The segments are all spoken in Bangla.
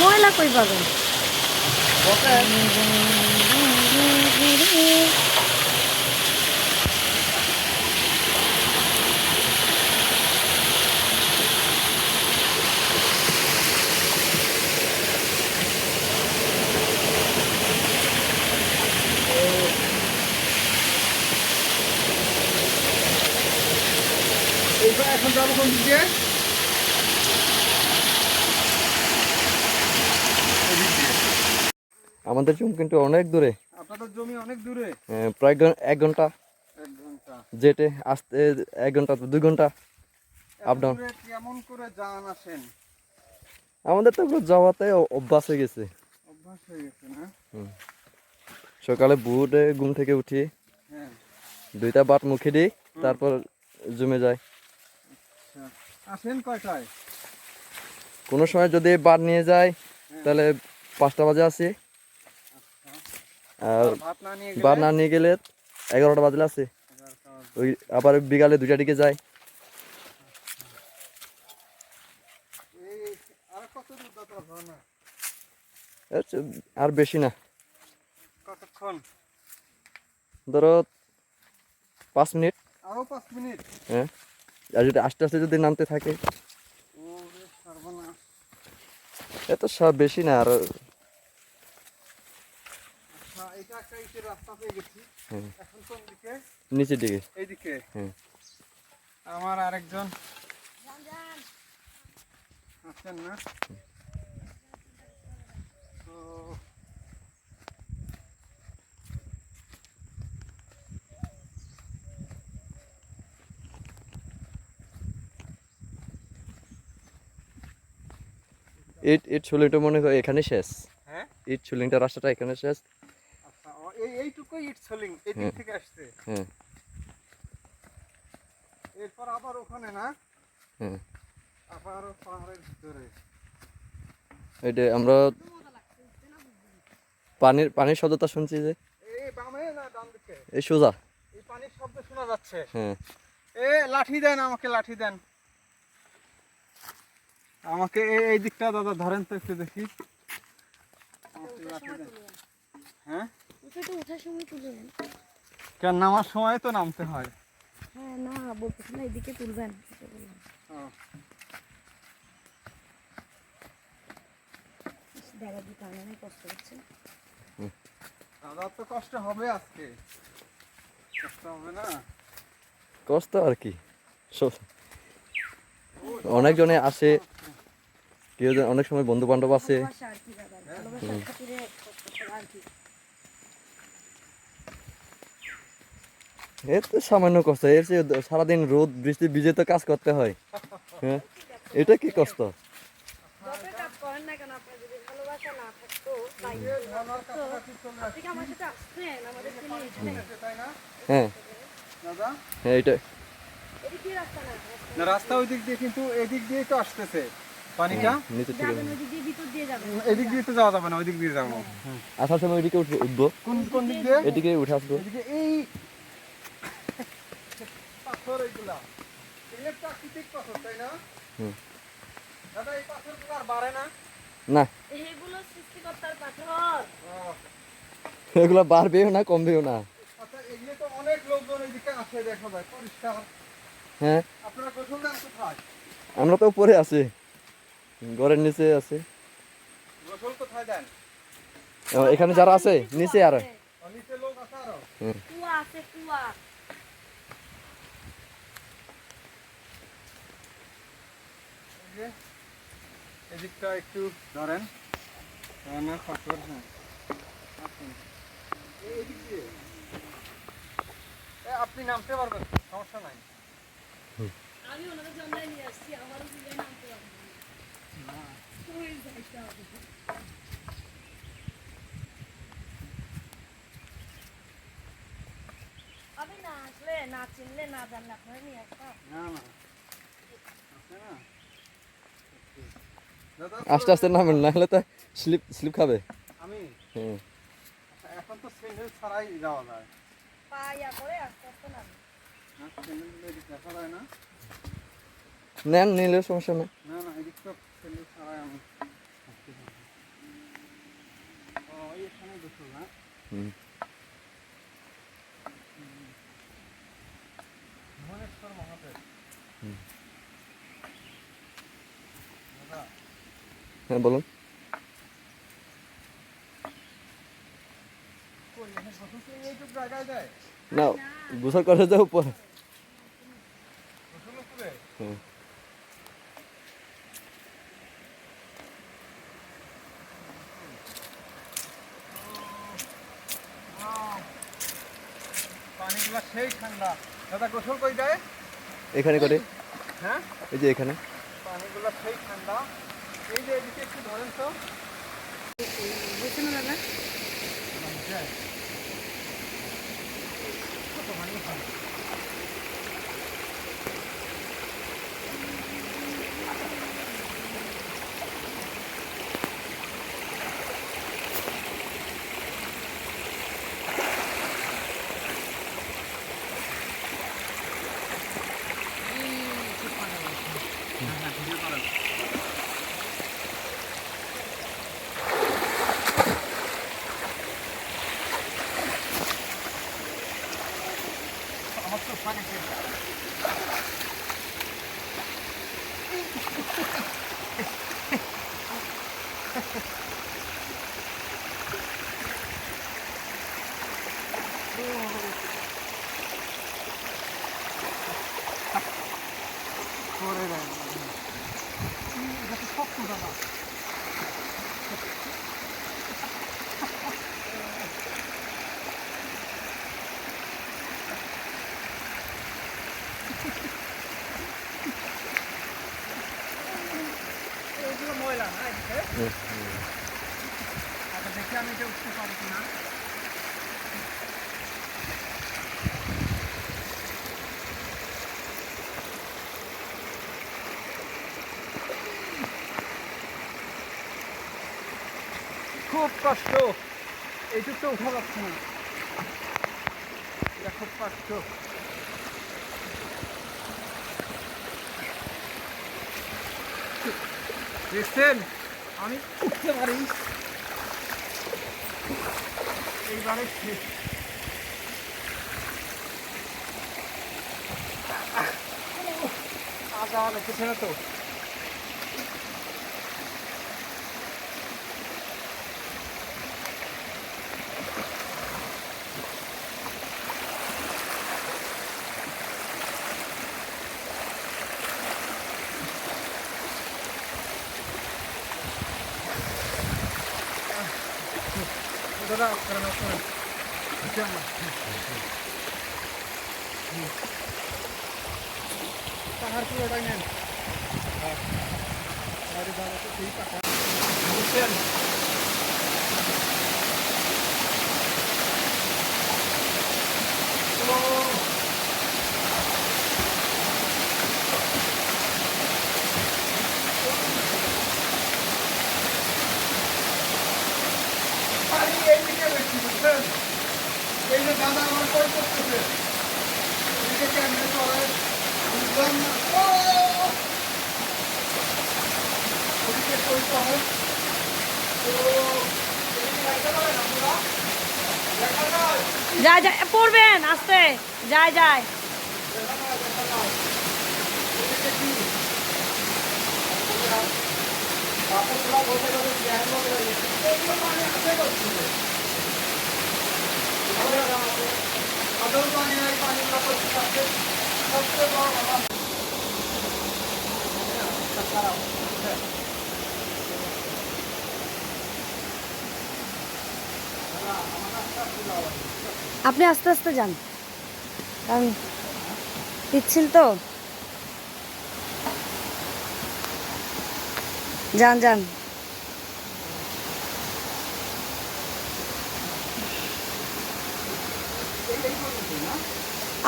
ময়লা কই পাবেন এখন যাব কোন দিকে এদিক দিয়ে। আমাদের জমি কিন্তু অনেক দূরে। আপনাদের জমি অনেক দূরে? প্রায় এক ঘণ্টা। যেতে আসতে এক ঘণ্টা দুই ঘণ্টা। down. দূরে কেমন করে যান আসেন? আমাদের তো যাওয়াতে অভ্যাস হয়ে গেছে। অভ্যাস হয়ে গেছে না? সকালে বুটে ঘুম থেকে উঠি। হ্যাঁ। দুইটা বাট মুখে দিই তারপর জমে যায়। আচ্ছা। আসেন কয়টায়? কোনো সময় যদি বাট নিয়ে যায় তাহলে পাঁচটা বাজে আসি। আর ভাত না নিয়ে গেলে এগারোটা বাজলে আছে। ওই আবার বিকালে দুইটা দিকে যায়। আর বেশি না। ধরো পাঁচ মিনিট। আরও পাঁচ মিনিট। হ্যাঁ আর যদি আস্তে আস্তে যদি নামতে থাকে। এত সব বেশি না আর আচ্ছা এটা একটা ইটের রাস্তা পেয়ে গেছি হুম। এখন কোন দিকে নিচের দিকে। এইদিকে। আমার আরেকজন। আছেন না? তো ইট ইট ছুলিংটা মনে হয় এখানে শেষ। হ্যাঁ? ইট ছুলিংটা রাস্তাটা এখানে শেষ। সোলিং এদিক। থেকে আসছে। এরপর আবার ওখানে না? আবার পাহাড়ের ভিতরে। এটা আমরা পানির পানির শব্দটা শুনছি যে? এই বামে না ডান দিকে? এই সোজা। এই পানির শব্দ শোনা যাচ্ছে। হ্যাঁ এ লাঠি দেন আমাকে লাঠি দেন। আমাকে এই দিকটা দাদা ধরেন তো একটু দেখি। হ্যাঁ? উঠে উঠার সময় তুলে নেন। কেন নামার সময় তো নামতে হয়। হ্যাঁ না বলতেছি না এদিকে তুলবেন। দাদা অনেক কষ্ট হচ্ছে দাদার তো কষ্ট হবে আজকে। কষ্ট হবে না। কষ্ট আর কি? অনেকজনে আসে কেউ জন- অনেক সময় বন্ধু বান্ধব আছে ভালোবাসা আর কি দাদা ভালোবাসার খাতিরে কষ্ট করা আর কি এর তো সামান্য কষ্ট এর চেয়ে সারাদিন রোদ বৃষ্টি ভিজে তো কাজ করতে হয়। হ্যাঁ? এটা কি কষ্ট? হ্যাঁ। দাদা? হ্যাঁ এটা রাস্তা ওই দিক দিয়ে কিন্তু এদিক দিয়েই তো আসতেছে। পানিটা? নিচে দিয়ে ভিতর দিয়ে যাবেন এদিক দিয়ে তো যাওয়া যাবে না ওই দিক দিয়ে যাব। আসার সময় ওইদিকে উঠবো। উঠবো কোন কোন দিক দিয়ে? এদিকে উঠে আসব। এই পাথর এইগুলা। এগুলো প্রাকৃতিক পাথর তাই না? হুম। দাদা এই পাথরগুলো আর বাড়ে না? না। এইগুলো সৃষ্টিকর্তার পাথর। এগুলো বাড়বেও না কমবেও না। আচ্ছা এগুলো তো অনেক লোকজন এদিকে আসে দেখা যায় পরিষ্কার। হ্যাঁ। আপনারা কোথায়? আমরা তো উপরে আছি। ঘরের নিচে আছে। গোসল কোথায় দেন? এখানে যারা আছে নিচে আর। নিচে লোক আছে আরও? কুয়া আছে কুয়া। এই এদিকটা একটু ধরেন। না পাথর হ্যাঁ আপনি নামতে পারবেন সমস্যা নাই। আমি ওনাদের জন্মায় নিয়ে আসছি আমারও নামতে পারব ওই যাইতে না আসলে না চিনলে না জানলে আপনারা নিয়ে আসতাম না না। না। আস্তে আস্তে নামেন না হলে তো স্লিপ স্লিপ খাবে। আমি? হ্যাঁ আচ্ছা, এখন তো স্যান্ডেল ছাড়াই যাওয়া যায়। পা ইয়া করে আস্তে আস্তে নামে। না স্যান্ডেল দিলে এদিক দেখা যায় না নেন নিলে সমস্যা নেই। না না এদিক তো স্যান্ডেল ছাড়াই আমি হাঁটতে থাকি। গোসল না? হুম। ভুবনেশ্বর মহাদেব। হুম। হ্যাঁ বলুন। না গোসল করে যাও পরে। সেই ঠান্ডা দাদা গোসল কই দেয় এখানে করে। হ্যাঁ? এই যে এখানে। পানিগুলা সেই ঠান্ডা। এই যে এদিকে একটু ধরেন তো। বুঝছেন না দাদা আমার তো পানি খেয়ে করে দেয় এটা তো শক্ত দাদা এগুলো ময়লা না এদিকে হুম, আচ্ছা দেখি আমি এটা উঠতে পারি কিনা খুব কষ্ট এইটুক তো উঠা যাচ্ছে না এটা খুব কষ্ট দেখছেন আমি উঠতে পারি এইবারে শেষ আগা লেগেছে না তো দাদা করেন করেন পাহাড় পুরোটাই নেন আরে দাদা তো সেই পাহাড় বুঝছেন পানি এইদিকে বেশি বুঝছেন এই যে দাদা আমার কল করতেছে এদিকে কেমনে চলে বুঝলাম না ও! ওদিকে কই চলে ও এদিকে যাইতে পারে না তোরা? দেখা যায় যায় পড়বেন আস্তে। যায় যায়। দেখা যায় আপনি আস্তে আস্তে যান। কারণ পিচ্ছিল তো। যান যান।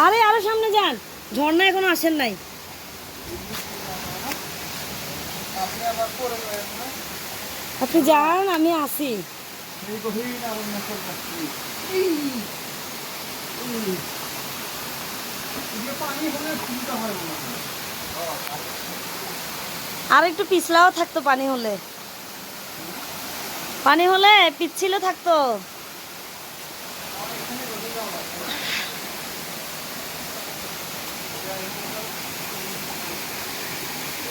আরে আরও সামনে যান। ঝর্ণা এখনও আসেন নাই। আপনি যান, আমি আসি আর একটু পিছলাও থাকতো পানি হলে পানি হলে পিছিল থাকতো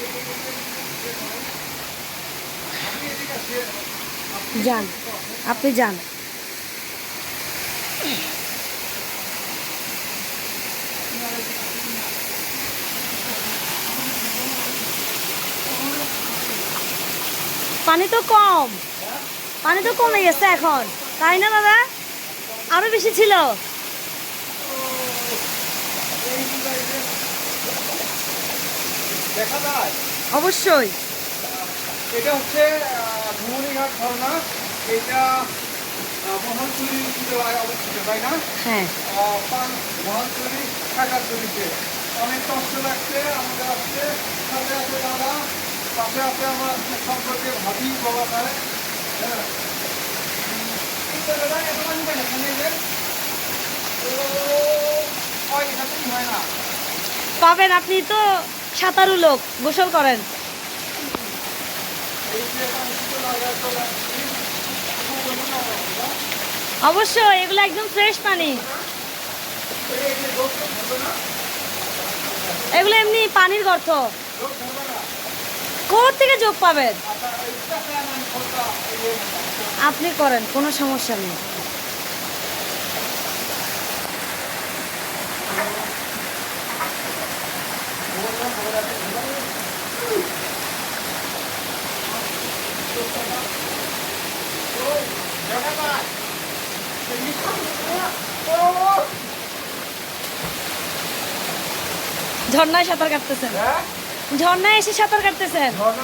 Thank you. যান, আপনি যান। পানি তো কম। পানি তো কমে গেছে এখন। তাই না দাদা আরও বেশি ছিল। দেখা যায়। অবশ্যই। এটা হচ্ছে ধুমনিঘাট ঝর্ণা। এটা মহানচুরি অবস্থিত তাই না? হ্যাঁ। মহানচুরি অনেক কষ্ট লাগছে আমাদের আসছে সাথে আছে দাদা পাশে আছে আমার সম্পর্কে ভাবি বাবা হ্যাঁ। পাবেন আপনি তো। সাঁতারু লোক, গোসল করেন। অবশ্যই এগুলো একদম ফ্রেশ পানি। এগুলো এমনি পানির গর্ত। কোথা থেকে যোগ পাবেন? আপনি করেন, কোনো সমস্যা নেই। ঝর্ণায় সাঁতার কাটতেছেন। হ্যাঁ? ঝর্ণায় এসে সাঁতার কাটতেছেন? ঝর্ণা